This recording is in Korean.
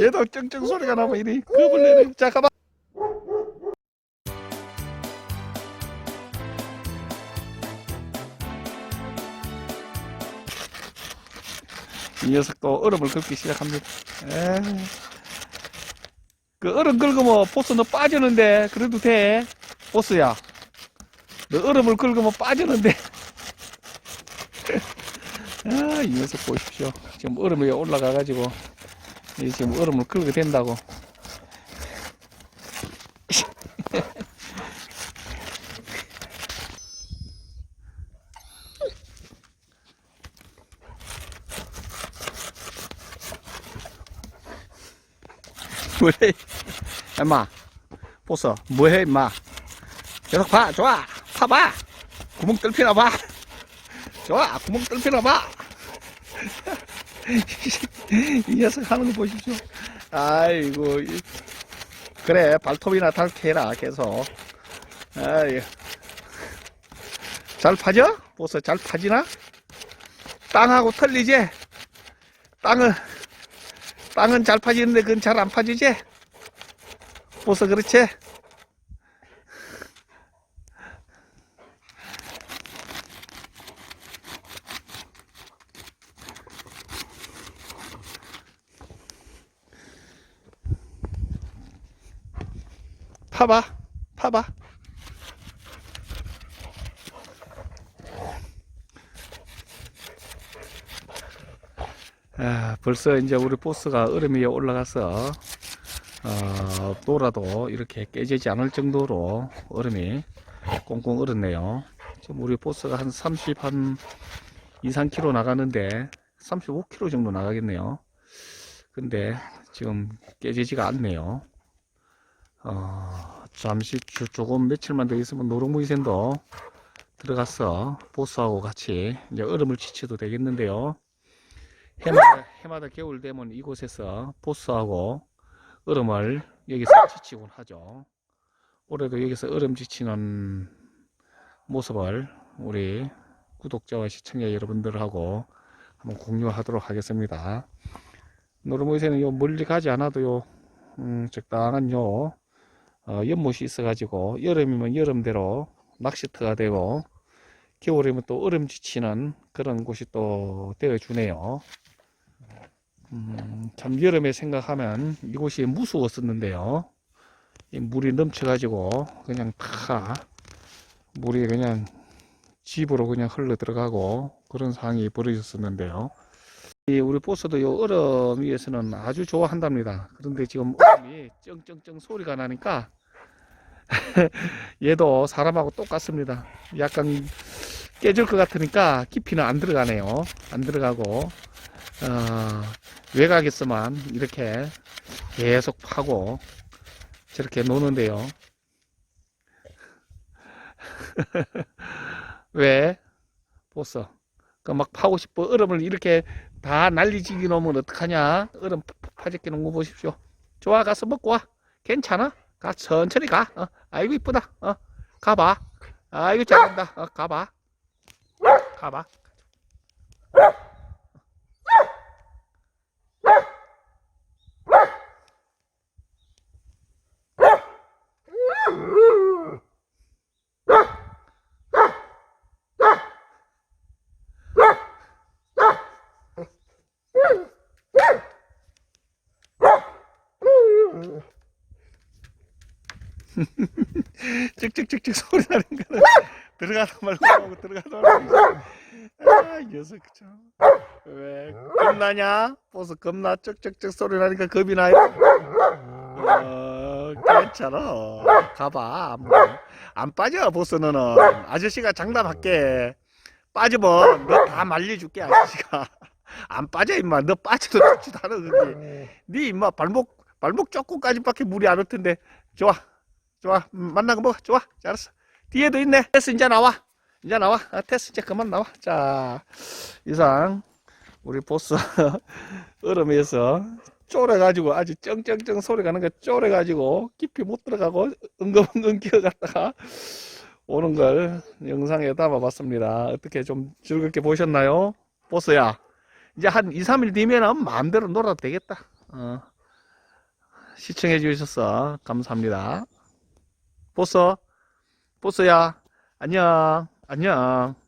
얘도 쩡쩡 소리가 나면 이리 겁을 내네. 자, 가봐. 이 녀석도 얼음을 긁기 시작합니다. 에이. 그 얼음 긁으면 보스 너 빠지는데 그래도 돼. 보스야. 너 얼음을 긁으면 빠지는데. 아, 이 녀석 보십시오. 지금 얼음이 올라가 가지고, 이 지금 얼음을 긁게 된다고. 뭐해? 엄마, 보소, 뭐해, 임마? 계속 봐, 좋아, 파봐! 구멍 뚫히나 봐! 좋아, 구멍 뚫히나 봐! 이 녀석 하는 거 보십시오. 아이고, 이- 그래, 발톱이나 닳게 해라, 계속. 아이, 잘 파져? 보소, 잘 파지나? 땅하고 틀리지? 땅은, 땅은 잘 파지는데 그건 잘 안 파지지? 보소, 그렇지? 파봐, 파봐. 아, 벌써 이제 우리 보스가 얼음 위에 올라가서 어, 또라도 이렇게 깨지지 않을 정도로 얼음이 꽁꽁 얼었네요. 지금 우리 보스가 한 30, 한 2, 3km 나가는데 35km 정도 나가겠네요. 근데 지금 깨지지가 않네요. 어, 잠시 주- 조금 며칠만 더 있으면 노롱무이센도 들어가서 보스하고 같이 이제 얼음을 치쳐도 되겠는데요. 해마다, 해마다 겨울 되면 이곳에서 보스하고 얼음을 여기서 지치곤 하죠. 올해도 여기서 얼음 지치는 모습을 우리 구독자와 시청자 여러분들하고 한번 공유하도록 하겠습니다. 노르모이새는 요 멀리 가지 않아도 요 음, 적당한 요 어, 연못이 있어가지고 여름이면 여름대로 낚시터가 되고 겨울이면 또 얼음 지치는 그런 곳이 또 되어주네요. 음, 참 여름에 생각하면 이곳이 무서웠었는데요. 이 물이 넘쳐가지고 그냥 다 물이 그냥 집으로 그냥 흘러 들어가고 그런 상황이 벌어졌었는데요. 이 우리 보스도 요 얼음 위에서는 아주 좋아한답니다. 그런데 지금 얼음이 쩡쩡쩡 소리가 나니까 얘도 사람하고 똑같습니다. 약간 깨질 것 같으니까 깊이는 안 들어가네요. 안 들어가고 어, 외곽에서만 이렇게 계속 파고 저렇게 노는데요. 왜? 보스. 그막 파고 싶어. 얼음을 이렇게 다 난리지기 놓으면 어떡하냐? 얼음 파짓게 놓은 거 보십시오. 좋아, 가서 먹고 와. 괜찮아? 가, 천천히 가. 어, 아이고, 이쁘다. 어, 가봐. 아이고, 잘한다. 어, 가봐. 가봐. 찍찍찍찍 소리 나는 거는 들어가다 말고 나오고 들어가다 말고 아, 이 녀석 참. 왜 겁나냐? 보스 겁나 쩍쩍쩍 소리 나니까 겁이 나요? 어, 괜찮아. 가봐. 뭐. 안 빠져, 보스 너는. 아저씨가 장담할게. 빠지면 너 다 말려줄게, 아저씨가. 안 빠져, 임마. 너 빠져도 좋지도 않아, 그게. 네, 임마, 발목, 발목 조금까지밖에 물이 안 올 텐데. 좋아. 좋아. 음, 만나고 먹어. 좋아. 잘했어. 뒤에도 있네. 테스 이제 나와. 이제 나와. 아, 테스 이제 그만 나와. 자, 이상 우리 보스 얼음에서 쫄아가지고 아주 쩡쩡쩡 소리 가는 거 쫄아가지고 깊이 못 들어가고 은근은근 기어갔다가 오는 걸 영상에 담아봤습니다. 어떻게 좀 즐겁게 보셨나요? 보스야. 이제 한 2, 3일 뒤면은 마음대로 놀아도 되겠다. 어. 시청해 주셔서 감사합니다. 보스, 보스야, 안녕, 안녕.